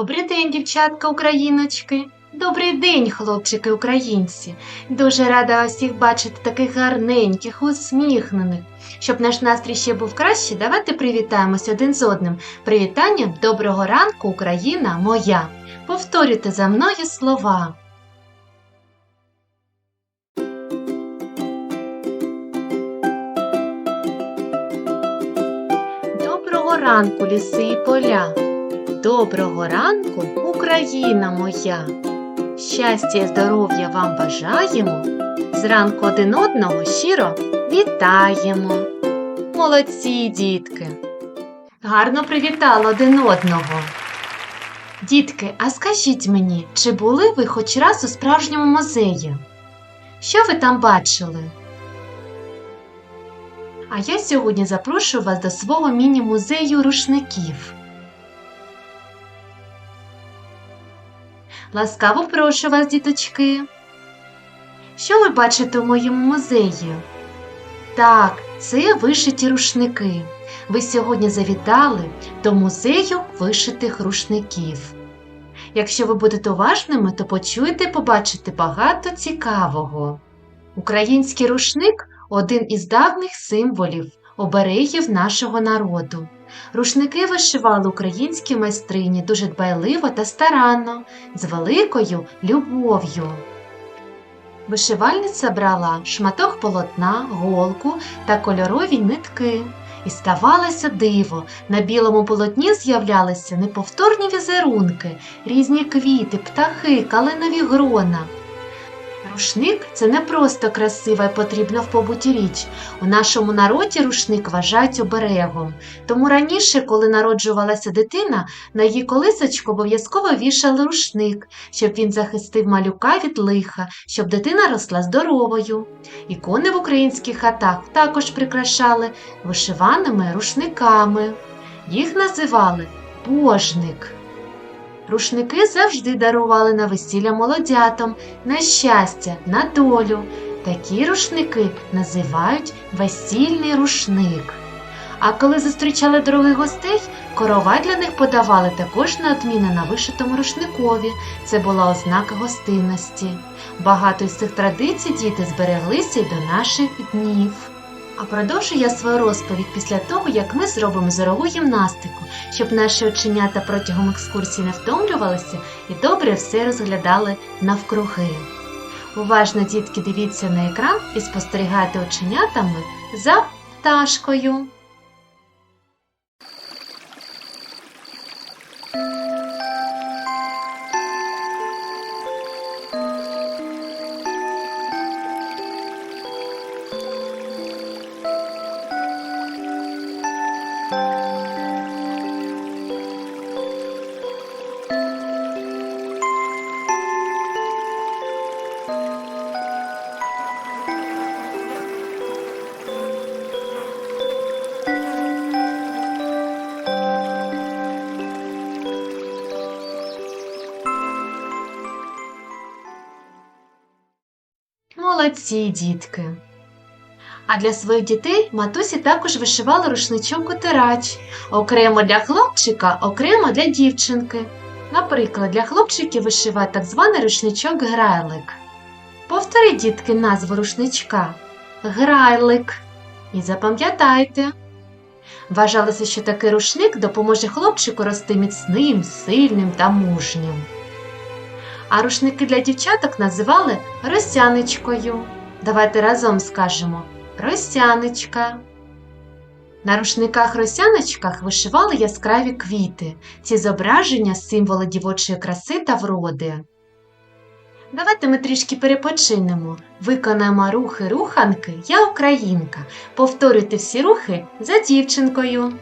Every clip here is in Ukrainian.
Добрий день, дівчатка україночки. Добрий день, хлопчики українці. Дуже рада всіх бачити таких гарненьких, усміхнених. Щоб наш настрій ще був кращий, давайте привітаємось один з одним. Привітанням доброго ранку, Україна моя. Повторюйте за мною слова. Доброго ранку, ліси і поля. Доброго ранку, Україна моя! Щастя і здоров'я вам бажаємо, зранку один одного щиро вітаємо. Молодці, дітки! Гарно привітали один одного. Дітки, а скажіть мені, чи були ви хоч раз у справжньому музеї? Що ви там бачили? А я сьогодні запрошую вас до свого міні-музею рушників. Ласкаво прошу вас, діточки. Що ви бачите у моєму музеї? Так, це вишиті рушники. Ви сьогодні завітали до музею вишитих рушників. Якщо ви будете уважними, то почуєте і побачите багато цікавого. Український рушник один із давніх символів, оберегів нашого народу. Рушники вишивали українські майстрині дуже дбайливо та старанно, з великою любов'ю. Вишивальниця брала шматок полотна, голку та кольорові нитки. І ставалося диво. На білому полотні з'являлися неповторні візерунки, різні квіти, птахи, калинові грона. Рушник це не просто красива і потрібна в побуті річ. У нашому народі рушник вважають оберегом. Тому раніше, коли народжувалася дитина, на її колисочку обов'язково вішали рушник, щоб він захистив малюка від лиха, щоб дитина росла здоровою. Ікони в українських хатах також прикрашали вишиваними рушниками. Їх називали божник. Рушники завжди дарували на весілля молодятам, на щастя, на долю. Такі рушники називають весільний рушник. А коли зустрічали дорогих гостей, корова для них подавали також на неодмінно на вишитому рушникові. Це була ознака гостинності. Багато із цих традицій діти збереглися й до наших днів. А продовжу я свою розповідь після того, як ми зробимо зорову гімнастику, щоб наші оченята протягом екскурсії не втомлювалися і добре все розглядали навкруги. Уважно, дітки, дивіться на екран і спостерігайте оченятами за пташкою. Молодці, дітки! А для своїх дітей матусі також вишивали рушничок отирач. Окремо для хлопчика, окремо для дівчинки. Наприклад, для хлопчиків вишивають так званий рушничок грайлик. Повторіть, дітки, назву рушничка грайлик. І запам'ятайте. Вважалося, що такий рушник допоможе хлопчику рости міцним, сильним та мужнім. А рушники для дівчаток називали росяничкою. Давайте разом скажемо росяничка. На рушниках росяночках вишивали яскраві квіти, ці зображення символи дівочої краси та вроди. Давайте ми трішки перепочинемо, виконаємо рухи руханки Я Українка. Повторюйте всі рухи за дівчинкою.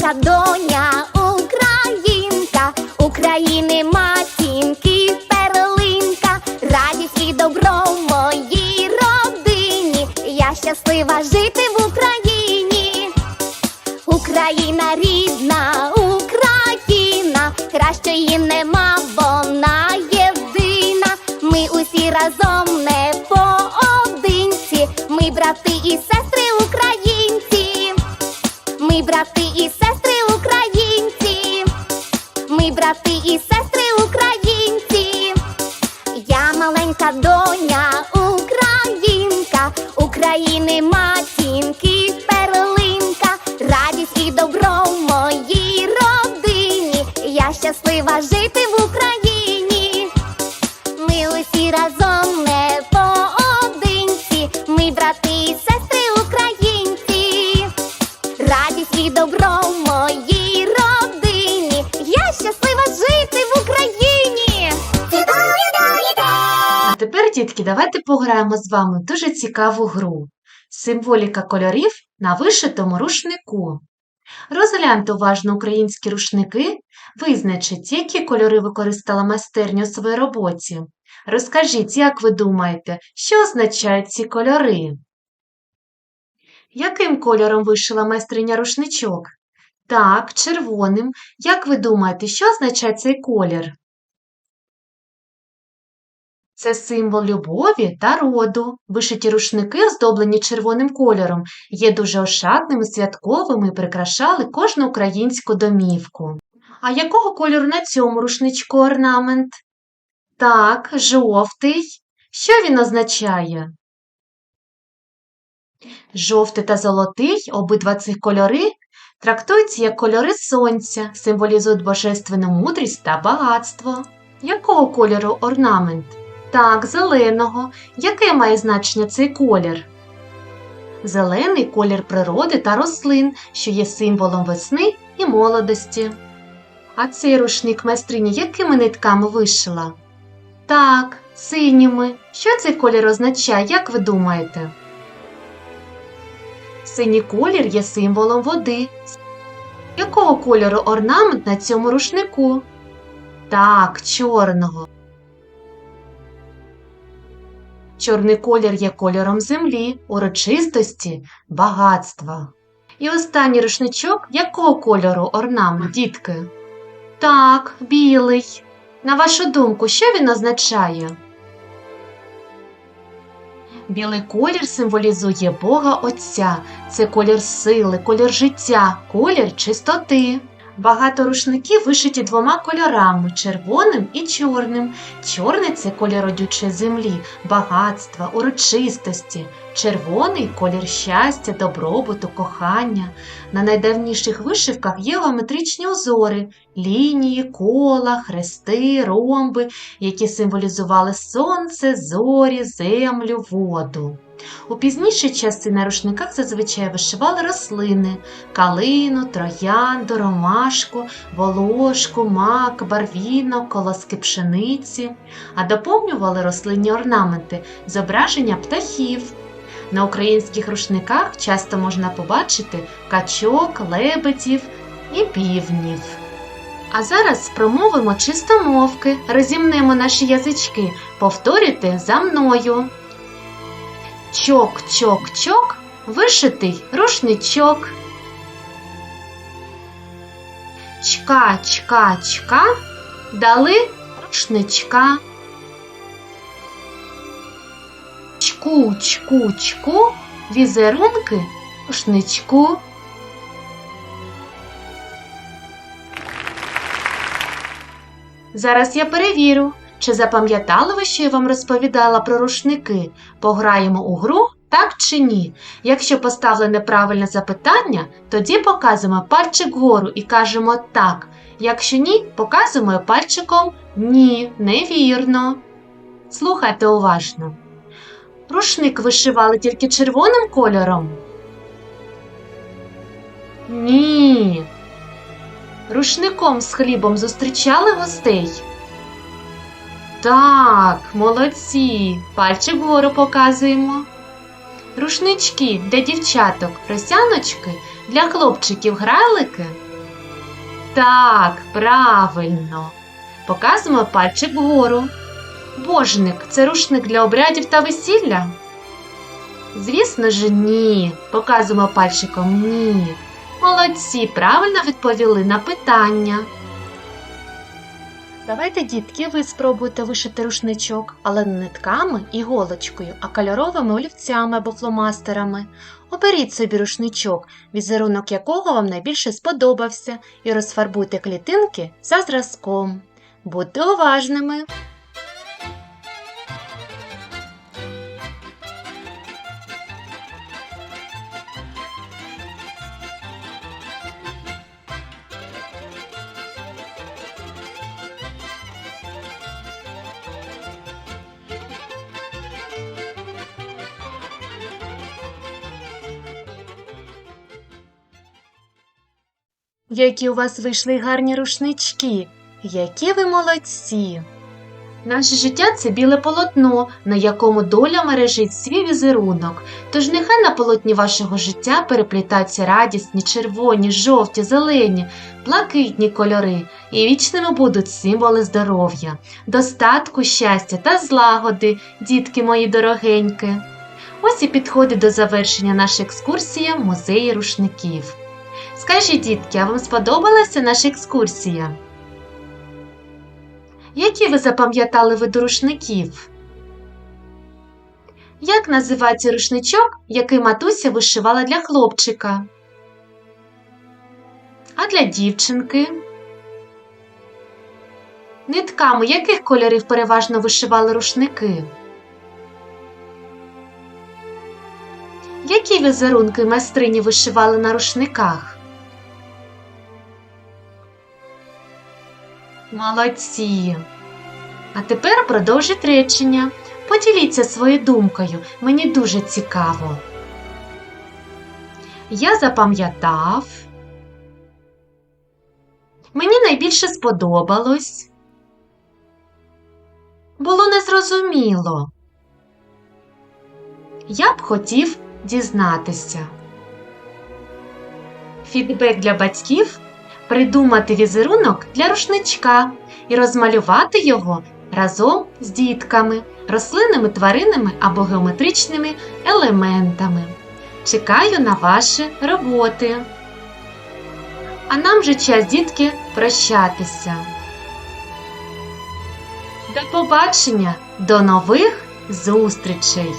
Я доня, українка, України матінки, перлинка, радість і добро в моїй родині. Я щаслива жити в Україні. Україна рідна, Україна, кращої нема, вона єдина. Ми усі разом не поодинці, ми брати і сестри українці. Ми брати і сестри ми брати і сестри українці. Дітки, давайте пограємо з вами дуже цікаву гру. Символіка кольорів на вишитому рушнику. Розгляньте уважно українські рушники, визначіть, які кольори використала майстерня у своїй роботі. Розкажіть, як ви думаєте, що означають ці кольори? Яким кольором вишила майстриня рушничок? Так, червоним. Як ви думаєте, що означає цей колір? Це символ любові та роду. Вишиті рушники, оздоблені червоним кольором, є дуже ошатними, святковими і прикрашали кожну українську домівку. А якого кольору на цьому рушничку орнамент? Так, жовтий. Що він означає? Жовтий та золотий, обидва цих кольори, трактуються як кольори сонця, символізують божественну мудрість та багатство. Якого кольору орнамент? Так, зеленого. Яке має значення цей колір? Зелений колір природи та рослин, що є символом весни і молодості. А цей рушник майстриня якими нитками вишила? Так, синіми. Що цей колір означає, як ви думаєте? Синій колір є символом води. Якого кольору орнамент на цьому рушнику? Так, чорного. Чорний колір є кольором землі, урочистості, багатства. І останній рушничок якого кольору орнамент, дітки? Так, білий. На вашу думку, що він означає? Білий колір символізує Бога Отця. Це колір сили, колір життя, колір чистоти. Багато рушників вишиті двома кольорами червоним і чорним. Чорний це колір родючої землі, багатства, урочистості. Червоний колір щастя, добробуту, кохання. На найдавніших вишивках є геометричні узори, лінії, кола, хрести, ромби, які символізували сонце, зорі, землю, воду. У пізніші часи на рушниках зазвичай вишивали рослини калину, троянду, ромашку, волошку, мак, барвінок, колоски пшениці, а доповнювали рослинні орнаменти зображення птахів. На українських рушниках часто можна побачити качок, лебедів і півнів. А зараз промовимо чистомовки, розімнемо наші язички, повторюйте за мною чок-чок-чок вишитий рушничок. Чка-чка-чка дали рушничка. Чку-чку-чку візерунки рушничку. Зараз я перевірю чи запам'ятали ви, що я вам розповідала про рушники. Пограємо у гру, так чи ні? Якщо поставлене правильне запитання, тоді показуємо пальчик вгору і кажемо так. Якщо ні, показуємо пальчиком ні, невірно. Слухайте уважно. Рушник вишивали тільки червоним кольором? Ні. Рушником з хлібом зустрічали гостей? Так, молодці. Пальчик вгору показуємо. Рушнички для дівчаток, росяночки, для хлопчиків гралики? Так, правильно. Показуємо пальчик вгору. Божник це рушник для обрядів та весілля? Звісно ж, ні. Показуємо пальчиком ні. Молодці, правильно відповіли на питання. Давайте, дітки, ви спробуйте вишити рушничок, але не нитками і голочкою, а кольоровими олівцями або фломастерами. Оберіть собі рушничок, візерунок якого вам найбільше сподобався, і розфарбуйте клітинки за зразком. Будьте уважними! Які у вас вийшли гарні рушнички, які ви молодці! Наше життя це біле полотно, на якому доля мережить свій візерунок. Тож нехай на полотні вашого життя переплітаються радісні, червоні, жовті, зелені, блакитні кольори, і вічними будуть символи здоров'я, достатку, щастя та злагоди, дітки мої дорогенькі. Ось і підходить до завершення наша екскурсія музеї рушників. Скажіть, дітки, а вам сподобалася наша екскурсія? Які ви запам'ятали види рушників? Як називається рушничок, який матуся вишивала для хлопчика? А для дівчинки? Нитками яких кольорів переважно вишивали рушники? Які візерунки майстрині вишивали на рушниках? Молодці. А тепер продовжіть речення. Поділіться своєю думкою. Мені дуже цікаво. Я запам'ятав. Мені найбільше сподобалось. Було незрозуміло. Я б хотів дізнатися. Фідбек для батьків придумати візерунок для рушничка і розмалювати його разом з дітками, рослинними, тваринними або геометричними елементами. Чекаю на ваші роботи. А нам вже час, дітки, прощатися. До побачення, до нових зустрічей!